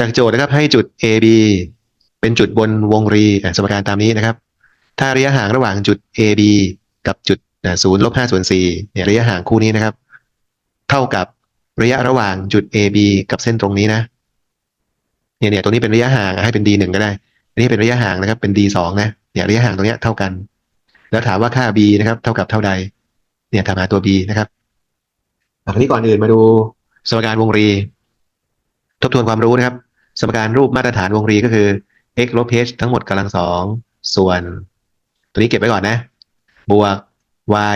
จากโจทย์นะครับให้จุด A B เป็นจุดบนวงรีสมการตามนี้นะครับ ถ้าระยะห่างระหว่างจุด A B กับจุดศูนย์ลบห้าส่วนสี่เนี่ยระยะห่างคู่นี้นะครับ เท่ากับระยะระหว่างจุด A B กับเส้นตรงนี้นะเนี่ยเนี่ยตรงนี้เป็นระยะห่างให้เป็น D หนึ่งก็ได้ อันนี้เป็นระยะห่างนะครับเป็น D สองนะเนี่ยระยะห่างตรงเนี้ยเท่ากัน แล้วถามว่าค่า B นะครับ เท่ากับเท่าใด เนี่ยถามหาตัว B นะครับทีนี้ก่อนอื่นมาดูสมการวงรี ทบทวนความรู้นะครับ สมการรูปมาตรฐานวงรีก็คือ x ลบ h ทั้งหมดกำลังสองส่วน ตัวนี้เก็บไว้ก่อนนะ บวก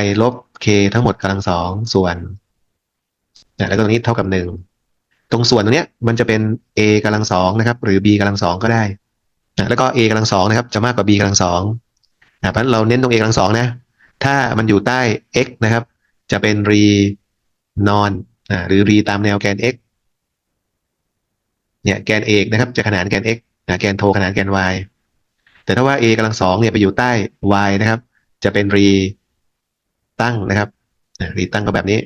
y ลบ k ทั้งหมดกำลังสองส่วนนะแล้วก็ตรงนี้เท่ากับหนึ่งตรงส่วนตรงเนี้ยมันจะเป็น a กำลังสองนะครับ หรือ b กำลังสองก็ได้นะแล้วก็ a กำลังสองนะครับ จะมากกว่า b กำลังสองนะเพราะฉะนั้นเราเน้นตรง a กำลังสองนะ ถ้ามันอยู่ใต้ x นะครับ จะเป็นรีนอนอ่าหรือรีตามแนวแกน x เนี่ยแกนเอกนะครับจะขนานแกน x นะแกนโทขนานแกน y แต่ถ้าว่า a กำลังสองเนี่ยไปอยู่ใต้ y นะครับ จะเป็นรีตั้งนะครับรีตั้งก็แบบนี้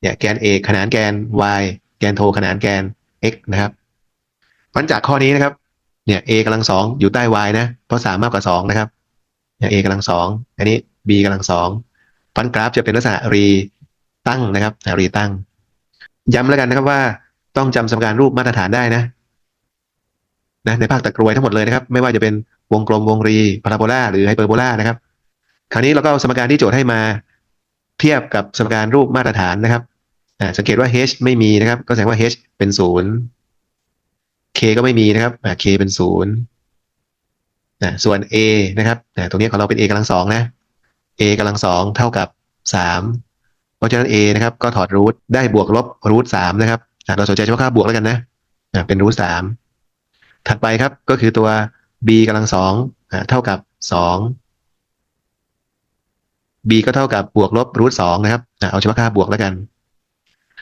เนี่ยแกนเอกขนานแกน y แกนโทขนานแกน x นะครับพันจากข้อนี้นะครับเนี่ย a กำลังสองอยู่ใต้ y นะ เพราะสามมากกว่าสองนะครับเนี่ย a กำลังสองอันนี้ b กำลังสองฟันกราฟจะเป็นลักษณะรีตั้งนะครับอ่รีตั้ง ย้ำแล้วกันนะครับว่า ต้องจำสมการรูปมาตรฐานได้นะนะในภาคตะกรวยทั้งหมดเลยนะครับ ไม่ว่าจะเป็นวงกลมวงรีพาราโบลาหรือไฮเปอร์โบลานะครับ คราวนี้เราก็เอาสมการที่โจทย์ให้มาเทียบกับสมการรูปมาตรฐานนะครับอ่าสังเกตว่า h ไม่มีนะครับ ก็แสดงว่า h เป็นศูนย์ k ก็ไม่มีนะครับ k เป็นศูนย์ส่วน a นะครับอ่าตรงนี้ของเราเป็น a กำลังสองนะ a กำลังสองเท่ากับสามเพราะฉะนั้น a นะครับก็ถอดรูทได้บวกลบรูทสามนะครับ เราสนใจเฉพาะค่าบวกแล้วกันนะเป็นรูทสามถัดไปครับก็คือตัว b กำลังสองเท่ากับสอง b ก็เท่ากับบวกลบรูทสองนะครับเอาเฉพาะค่าบวกแล้วกัน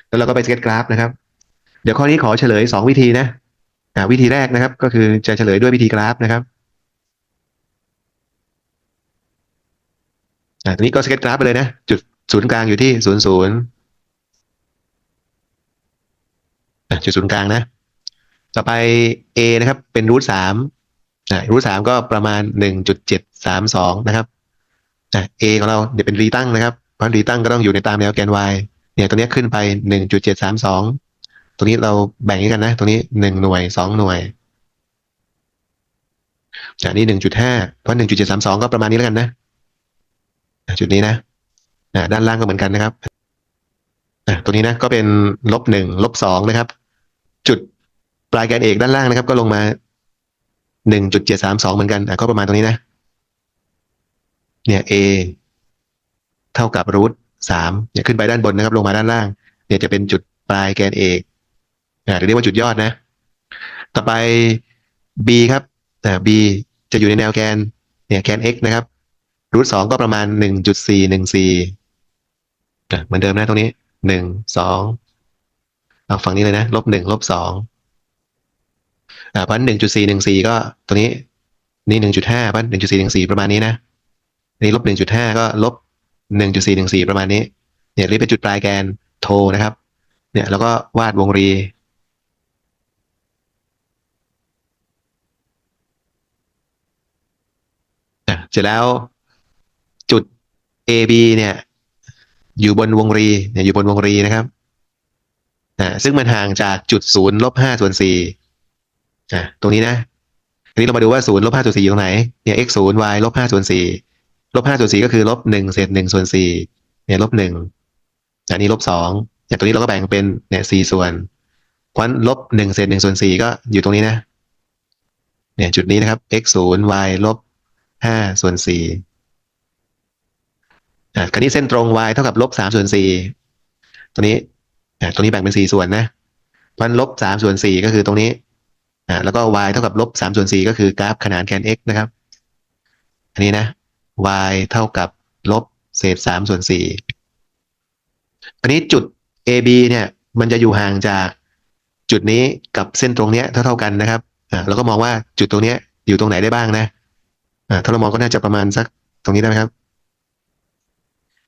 แล้วเราก็ไปสเก็ตกราฟนะครับ เดี๋ยวข้อนี้ขอเฉลยสองวิธีนะวิธีแรกนะครับ ก็คือจะเฉลยด้วยวิธีกราฟนะครับอ่าตรงนี้ก็สเก็ตกราฟไปเลยนะ จุดศูนย์กลางอยู่ที่ศูนย์ศูนย์อะ จุดศูนย์กลางนะ ต่อไป a นะครับ เป็นรูทสามรูทสามก็ประมาณหนึ่งจุดเจ็ดสามสองนะครับเอของเราเดี๋ยวเป็นรีตั้งนะครับ เพราะรีตั้งก็ต้องอยู่ในตามแนวแกน y เนี่ยตัวนี้ขึ้นไปหนึ่งจุดเจ็ดสามสองตรงนี้เราแบ่งกันนะ ตรงนี้หนึ่งหน่วยสองหน่วยอ่านี่หนึ่งจุดห้าเพราะหนึ่งจุดเจ็ดสามสองก็ประมาณนี้แล้วกันนะ จุดนี้นะ ด้านล่างก็เหมือนกันนะครับ อะตรงนี้นะก็เป็นลบหนึ่งลบสองนะครับ จุดปลายแกนเอกด้านล่างนะครับ ก็ลงมาหนึ่งจุดเจ็ดสามสองเหมือนกันอะก็ประมาณตรงนี้นะ เนี่ย a เท่ากับรูทสามเนี่ยขึ้นไปด้านบนนะครับ ลงมาด้านล่าง เนี่ยจะเป็นจุดปลายแกนเอกอ่าหรือเรียกว่าจุดยอดนะ ต่อไป b ครับอ่า b จะอยู่ในแนวแกน เนี่ยแกน x นะครับรูทสองก็ประมาณหนึ่งจุดสี่หนึ่งสี่เหมือนเดิมนะตรงนี้ หนึ่งสองเอาฝั่งนี้เลยนะลบหนึ่งลบสองอ่าพราะหนึ่งจุดสี่หนึ่งสี่ก็ตรงนี้ นี่หนึ่งจุดห้าพราะหนึ่งจุดสี่หนึ่งสี่ประมาณนี้นะนี่ลบหนึ่งจุดห้าก็ลบหนึ่งจุดสี่หนึ่งสี่ประมาณนี้ เนี่ยนี่เป็นจุดปลายแกนโทนะครับ เนี่ยแล้วก็วาดวงรีเสร็จแล้วจุด AB เนี่ย อยู่บนวงรีเนี่ยอยู่บนวงรีนะครับอ่าซึ่งมันห่างจากจุดศูนย์ลบห้าส่วนสี่อ่าตรงนี้นะทีนี้เรามาดูว่าศูนย์ลบห้าส่วนสี่อยู่ตรงไหนเนี่ย x ศูนย์ y ลบห้าส่วนสี่ลบห้าส่วนสี่ก็คือลบหนึ่งเศษหนึ่งส่วนสี่เนี่ยลบหนึ่งอันนี้ลบสองอย่างตัวนี้เราก็แบ่งเป็นเนี่ยสี่ส่วนเพราะฉะนั้นลบหนึ่งเศษหนึ่งส่วนสี่ก็อยู่ตรงนี้นะ เนี่ยจุดนี้นะครับ x ศูนย์ y ลบห้าส่วนสี่ คราวนี้เส้นตรง y เท่ากับลบสามส่วนสี่ตัวนี้อ่าตรงนี้แบ่งเป็นสี่ส่วนนะเพราะฉะนั้นลบสามส่วนสี่ก็คือตรงนี้อ่าแล้วก็ y เท่ากับลบสามส่วนสี่ก็คือกราฟขนานแกน x นะครับ อันนี้นะ y เท่ากับลบเศษสามส่วนสี่อันนี้จุด AB เนี่ยมันจะอยู่ห่างจากจุดนี้กับเส้นตรงเนี้ยเท่าๆกันนะครับอ่าเราก็มองว่าจุดตรงเนี้ยอยู่ตรงไหนได้บ้างนะอ่าถ้าเรามองก็น่าจะประมาณสักตรงนี้ได้ไหมครับ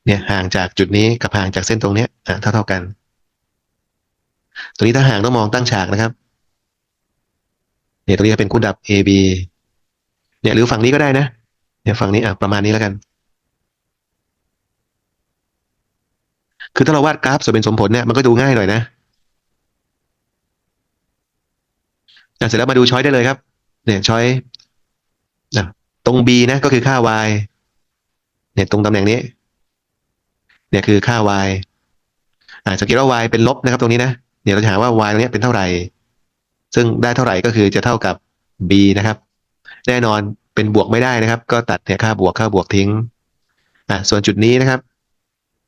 เนี่ยห่างจากจุดนี้กับห่างจากเส้นตรงเนี้ยอ่าเท่ากัน ตรงนี้ถ้าห่างต้องมองตั้งฉากนะครับเนี่ยตรงนี้เป็นคู่ดับ A B เนี่ยหรือฝั่งนี้ก็ได้นะเนี่ยฝั่งนี้อะประมาณนี้แล้วกัน คือถ้าเราวาดกราฟสมเป็นสมผลเนี่ยมันก็ดูง่ายหน่อยนะเสร็จแล้วมาดูช้อยได้เลยครับ เนี่ยช้อยตรง B นะก็คือค่า y เนี่ยตรงตำแหน่งนี้ เนี่ยคือค่า y อ่าสังเกตว่า y เป็นลบนะครับตรงนี้นะเดี๋ยวเราจะหาว่า y ตรงนี้เป็นเท่าไหร่ ซึ่งได้เท่าไหร่ก็คือจะเท่ากับ b นะครับ แน่นอนเป็นบวกไม่ได้นะครับ ก็ตัดเนี่ยค่าบวกค่าบวกทิ้งอ่าส่วนจุดนี้นะครับ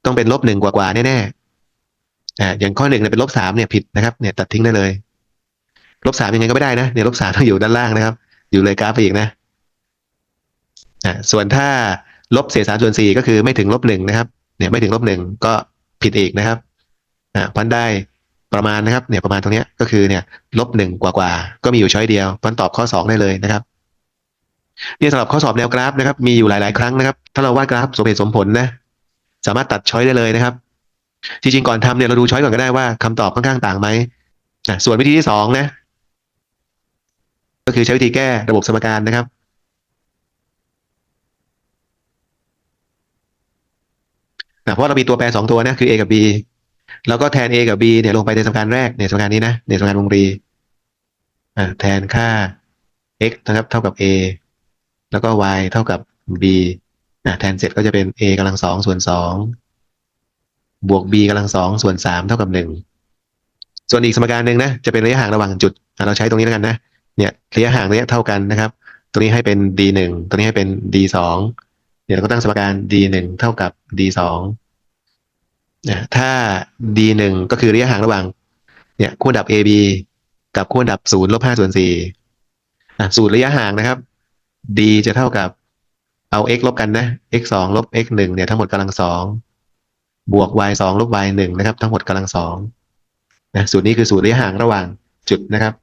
ต้องเป็นลบหนึ่งกว่าๆแน่ๆอ่าอย่างข้อหนึ่งเนี่ยเป็นลบสามเนี่ยผิดนะครับเนี่ยตัดทิ้งได้เลยลบสามยังไงก็ไม่ได้นะเนี่ยลบสามต้องอยู่ด้านล่างนะครับ อยู่เลยกราฟไปอีกนะอ่าส่วนถ้าลบเศษสามส่วนสี่ก็คือไม่ถึงลบหนึ่งนะครับ เนี่ยไม่ถึงลบหนึ่งก็ผิดอีกนะครับอ่าพันได้ประมาณนะครับเนี่ยประมาณตรงเนี้ยก็คือเนี่ยลบหนึ่งกว่ากว่าก็มีอยู่ช้อยเดียวพันตอบข้อสองได้เลยนะครับเนี่ยสำหรับข้อสอบแนวกราฟนะครับ มีอยู่หลาย ๆ ครั้งนะครับ ถ้าเราวาดกราฟสมเหตุสมผลนะ สามารถตัดช้อยได้เลยนะครับ จริง ๆ ก่อนทำเนี่ยเราดูช้อยก่อนก็ได้ว่าคำตอบค่อนข้างต่างไหมอะส่วนวิธีที่สองนะ ก็คือใช้วิธีแก้ระบบสมการนะครับ นะเพราะเรามีตัวแปรสองตัวนะคือ a กับ b แล้วก็แทน a กับ b เนี่ยลงไปในสมการแรกเนี่ยสมการนี้นะในสมการวงรีอ่าแทนค่า x นะครับเท่ากับ a แล้วก็ y เท่ากับ b อ่าแทนเสร็จก็จะเป็น a กำลังสองส่วนสองบวก b กำลังสองส่วนสามเท่ากับหนึ่งส่วนอีกสมการหนึ่งนะจะเป็นระยะห่างระหว่างจุดอะเราใช้ตรงนี้แล้วกันนะเนี่ยระยะห่างเนี้ยเท่ากันนะครับตรงนี้ให้เป็น d หนึ่งตรงนี้ให้เป็น d สอง เดี๋ยวเราก็ตั้งสมการ d หนึ่งเท่ากับ d สองนะถ้า d หนึ่งก็คือระยะห่างระหว่างเนี่ยคู่ดับ ab กับคู่ดับศูนย์ลบห้าส่วนสี่อะสูตรระยะห่างนะครับ d จะเท่ากับเอา x ลบกันนะ x สองลบ x หนึ่งเนี่ยทั้งหมดกำลังสองบวก y สองลบ y หนึ่งนะครับ ทั้งหมดกำลังสองนะสูตรนี้คือสูตรระยะห่างระหว่างจุดนะครับ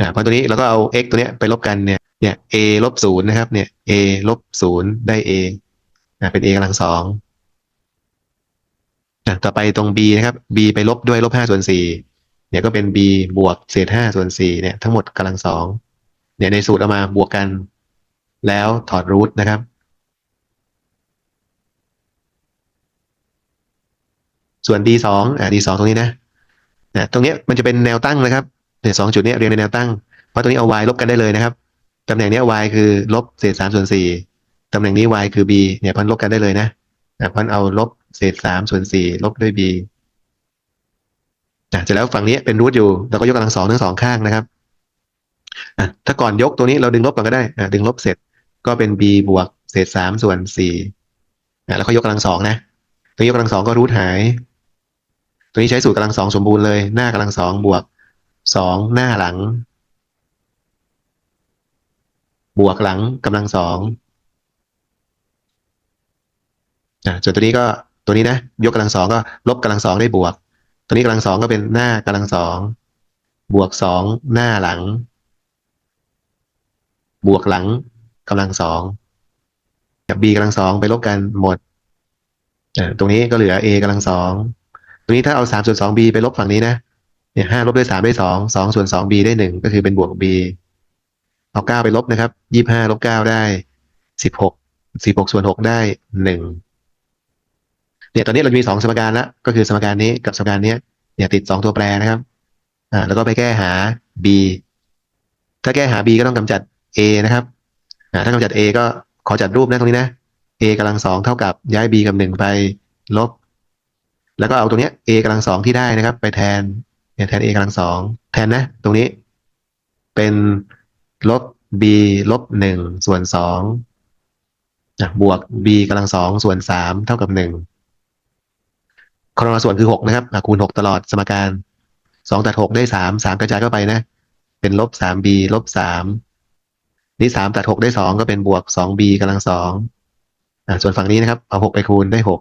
อ่าพอตัวนี้เราก็เอา x ตัวเนี้ยไปลบกันเนี่ยเนี่ย a ลบศูนย์นะครับเนี่ย a ลบศูนย์ได้ a อ่าเป็น a กำลังสองอะต่อไปตรง b นะครับ b ไปลบด้วยลบห้าส่วนสี่เนี่ยก็เป็น b บวกเศษห้าส่วนสี่เนี่ยทั้งหมดกำลังสองเนี่ยในสูตรเอามาบวกกัน แล้วถอดรูทนะครับส่วน d สองอ่า d สองตรงนี้นะนะ ตรงเนี้ยมันจะเป็นแนวตั้งนะครับ เนี่ยสองจุดนี้เรียงในแนวตั้ง เพราะตรงนี้เอา y ลบกันได้เลยนะครับ ตำแหน่งนี้ y คือลบเศษสามส่วนสี่ตำแหน่งนี้ y คือ b เนี่ยพันลบกันได้เลยนะนะพันเอาลบเศษสามส่วนสี่ลบด้วย b อะเสร็จแล้วฝั่งนี้เป็นรูทอยู่เราก็ยกกำลังสองทั้งสองข้างนะครับอะถ้าก่อนยกตัวนี้เราดึงลบก่อนก็ได้อะดึงลบเสร็จก็เป็น b บวกเศษสามส่วนสี่อะแล้วก็ยกกำลังสองนะตัวยกกำลังสองก็รูทหาย ตัวนี้ใช้สูตรกำลังสองสมบูรณ์เลย หน้ากำลังสองบวก สองหน้าหลัง บวกหลังกำลังสองอะส่วนตัวนี้ก็ตัวนี้นะ ยกกำลังสองก็ลบกำลังสองได้บวก ตัวนี้กำลังสองก็เป็นหน้ากำลังสองบวกสองหน้าหลัง บวกหลังกำลังสองกับ b กำลังสองไปลบกันหมดตรงนี้ก็เหลือ a กำลังสองตรงนี้ถ้าเอาสามส่วนสอง b ไปลบฝั่งนี้นะ เนี่ยห้าลบด้วยสามได้สองสองส่วนสอง b ได้หนึ่งก็คือเป็นบวก b เอาเก้าไปลบนะครับยี่ห้าลบเก้าได้สิบหกสิบหกส่วนหกได้หนึ่งเนี่ยตอนนี้เรามีสองสมการแล้วก็คือสมการนี้กับสมการเนี้ยเนี่ยติดสองตัวแปรนะครับอ่าแล้วก็ไปแก้หา b ถ้าแก้หา b ก็ต้องกำจัด a นะครับอ่าถ้ากำจัด a ก็ขอจัดรูปนะตรงนี้นะ a กำลังสองเท่ากับย้าย b กับหนึ่งไปลบ แล้วก็เอาตรงเนี้ย a กำลังสองที่ได้นะครับ ไปแทน เนี่ยแทน a กำลังสองแทนนะ ตรงนี้ เป็นลบ b ลบหนึ่งส่วนสองอะบวก b กำลังสองส่วนสามเท่ากับหนึ่งคอรนส่วนคือหกนะครับคูณหกตลอดสมการสองตัดหกได้สามสามกระจายเข้าไปนะ เป็นลบสาม b ลบสามนี่สามตัดหกได้สองก็เป็นบวกสอง b กำลังสองส่วนฝั่งนี้นะครับเอาหกไปคูณได้หก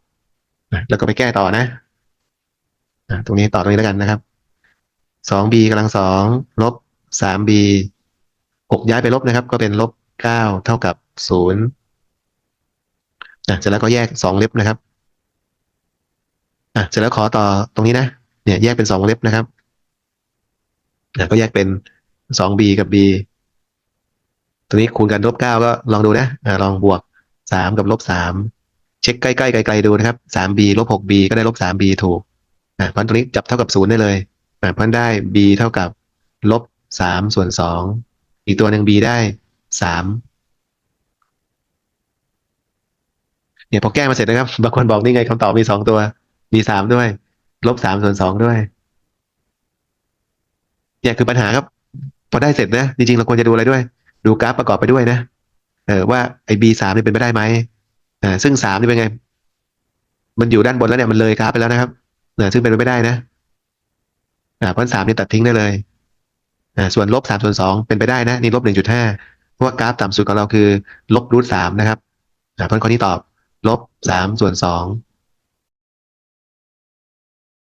แล้วก็ไปแก้ต่อนะ ตรงนี้ต่อตรงนี้แล้วกันนะครับ สอง b กำลังสองลบสาม b หกย้ายไปลบนะครับ ก็เป็นลบเก้าเท่ากับศูนย์อะเสร็จแล้วก็แยกสองเล็บนะครับอะเสร็จแล้วขอต่อตรงนี้นะ เนี่ย แยกเป็นสองเล็บนะครับอะก็แยกเป็นสอง b กับ b ตัวนี้คูณกันลบเก้าก็ลองดูนะอะลองบวกสามกับลบสามเช็คใกล้ๆไกลๆดูนะครับสาม b ลบหก b ก็ได้ลบสาม b ถูกอะเพราะตัวนี้จับเท่ากับศูนย์ได้เลย เพราะได้ b เท่ากับลบสามส่วนสองอีกตัวหนึ่ง b ได้สามเนี่ยพอแก้มาเสร็จนะครับบางคนบอกนี่ไงคำตอบมีสองตัว มีสามด้วย ลบสามส่วนสองด้วยเนี่ยคือปัญหาครับ พอได้เสร็จนะ จริงๆ เราควรจะดูอะไรด้วย ดูกราฟประกอบไปด้วยนะเออว่าไอ้ B สามนี่เป็นไปได้ไหมอ่าซึ่งสามนี่เป็นไง มันอยู่ด้านบนแล้วเนี่ยมันเลยกราฟไปแล้วนะครับเออซึ่งเป็นไปไม่ได้นะ อ่าเพราะสามนี่ตัดทิ้งได้เลยอ่าส่วนลบสามส่วนสองเป็นไปได้นะนี่ลบหนึ่งจุดห้าเพราะว่ากราฟต่ำสุดของเราคือลบรูทสามนะครับอ่าเพราะข้อนี้ตอบลบสามส่วนสอง